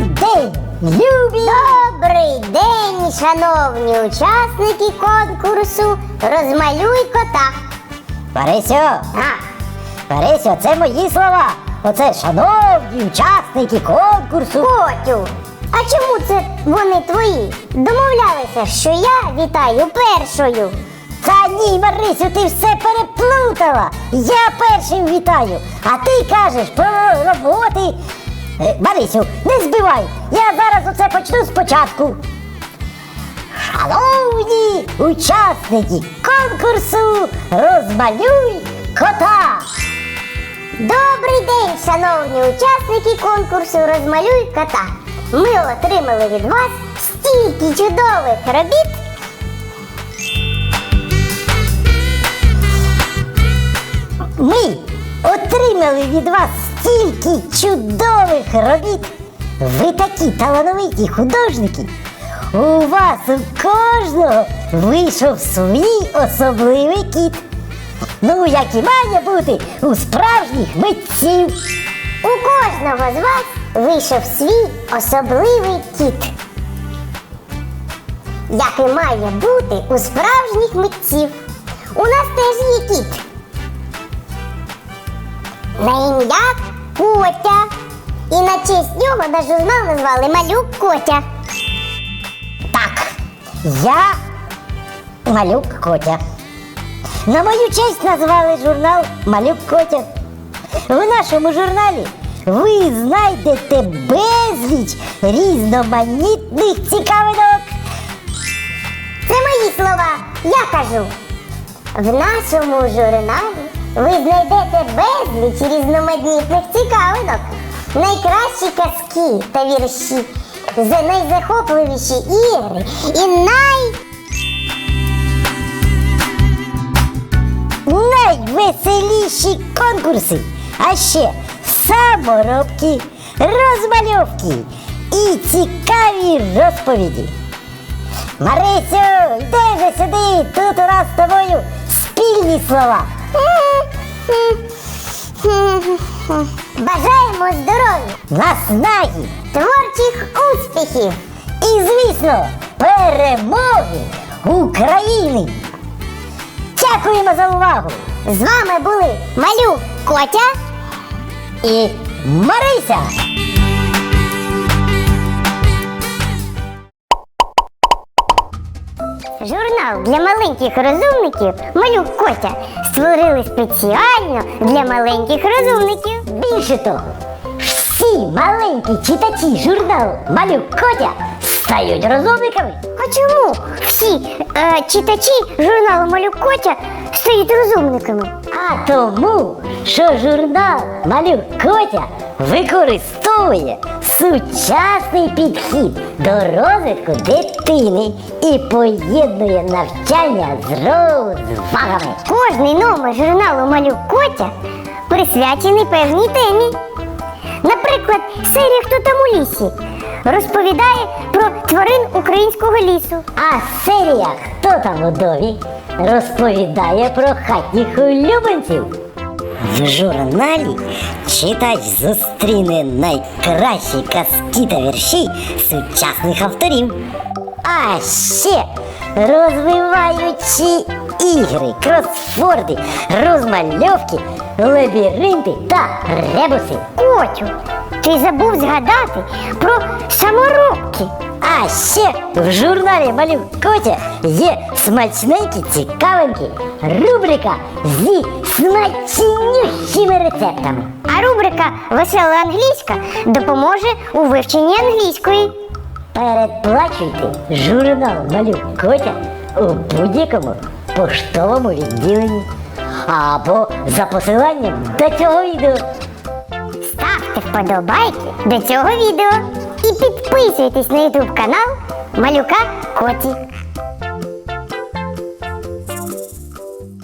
день, любі! Добрий день, шановні учасники конкурсу Розмалюй кота. Парисю, А, Парисю, це мої слова. Оце шановні учасники конкурсу. Котю, а чому це вони твої? Домовлялися, що я вітаю першою. Та ні, Марисю, ти все переплутала. Я першим вітаю, а ти кажеш про роботи. Е, Марисю, не збивай. Я зараз оце почну спочатку. Шановні учасники конкурсу Розмалюй кота. Добрий день, шановні учасники конкурсу Розмалюй кота. Ми отримали від вас стільки чудових робіт. Ми отримали від вас стільки чудових робіт. Ви такі талановиті художники. У вас у кожного вийшов свій особливий кіт. Ну, як і має бути у справжніх митців. У кожного з вас вийшов свій особливий кіт. Як і має бути у справжніх митців. У нас теж є кіт. На ім'я Котя. І на честь нього наш журнал назвали Малюк Котя. Так, я малюк Котя. На мою честь назвали журнал Малюк Котя. В нашому журналі ви знайдете безліч різноманітних цікавинок. Це мої слова. Я кажу. В нашому журналі ви знайдете безліч різноманітних цікавинок, найкращі казки та вірші, за найзахопливіші ігри і най. Найвеселіші конкурси, а ще саморобки, розмальовки і цікаві розповіді. Марисю, йди же сюди, тут у нас з тобою спільні слова. Бажаємо здоров'я, наснаги творчих успіхів! і, звісно, перемоги України. Дякуємо за увагу! З вами були Малюк Котя. І Марися! Журнал для маленьких розумників Малюк Котя створили спеціально для маленьких розумників. Більше того, всі маленькі читачі журналу Малюк Котя стають розумниками. А чому всі е, читачі журналу Малюк Котя стають розумниками? А тому, що журнал Малюк Котя використовує сучасний підхід до розвитку дитини і поєднує навчання з розвагами. Кожний номер журналу Малюк Котя присвячений певній темі. Наприклад, серія Хто там у лісі розповідає про тварин українського лісу. А серія Хто там у домі розповідає про хатніх улюбленців. В журналі читач зустріне найкращі казки та вірші сучасних авторів. А ще розвиваючі ігри, кросфорди, розмальовки, лабіринти та ребуси. Котю, ти забув згадати про саморобки. А ще в журналі Малюк Котя є смачненькі цікавинки, рубрика зі смачнющими рецептами. А рубрика Весела англійська допоможе у вивченні англійської. Передплачуйте журнал Малюк Котя у будь-якому поштовому відділенні або за посиланням до цього відео. Ставте вподобайки до цього відео і підписуйтесь на YouTube канал Малюка Коті.